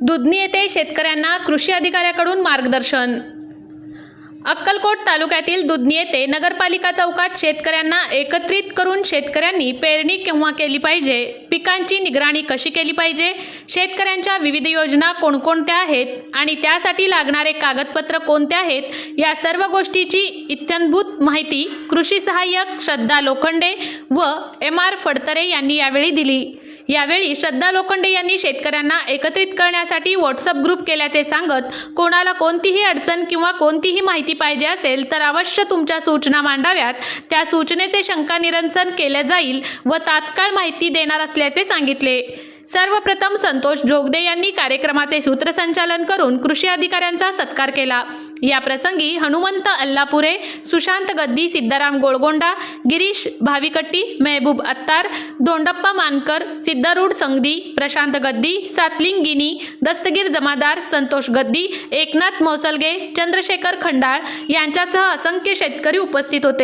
दुधनी येथे शेतकऱ्यांना कृषी अधिकाऱ्याकडून मार्गदर्शन. अक्कलकोट तालुक्यातील दुधनी येथे नगरपालिका चौकात शेतकऱ्यांना एकत्रित करून शेतकऱ्यांनी पेरणी केव्हा केली पाहिजे? पिकांची निगराणी कशी केली पाहिजे? शेतकऱ्यांच्या विविध योजना कोणकोणत्या आहेत? आणि त्यासाठी लागणारे कागदपत्र कोणते आहेत? या सर्व गोष्टीची इत्यंभूत माहिती कृषी सहाय्यक श्रद्धा लोखंडे व एम आर फडतरे यांनी यावेळी दिली. यावेळी श्रद्धा लोखंडे यांनी शेतकऱ्यांना एकत्रित करण्यासाठी व्हॉट्सअप ग्रुप केल्याचे सांगत कोणाला कोणतीही अडचण किंवा कोणतीही माहिती पाहिजे असेल तर अवश्य तुमच्या सूचना मांडाव्यात. त्या सूचनेचे शंका निरंसन केले जाईल व तात्काळ माहिती देणार असल्याचे सांगितले. सर्वप्रथम संतोष जोगदे यांनी कार्यक्रमाचे सूत्रसंचालन करून कृषी अधिकाऱ्यांचा सत्कार केला. या प्रसंगी हनुमंत अल्लापुरे सुशांत गद्दी सिद्धाराम गोळगोंडा गिरीश भाविकट्टी मेहबूब अत्तार दोंडप्पा मानकर सिद्धारूढ संगदी प्रशांत गद्दी सातलिंगिनी दस्तगीर जमादार संतोष गद्दी एकनाथ मोसलगे चंद्रशेखर खंडाळ यांच्यासह असंख्य शेतकरी उपस्थित होते.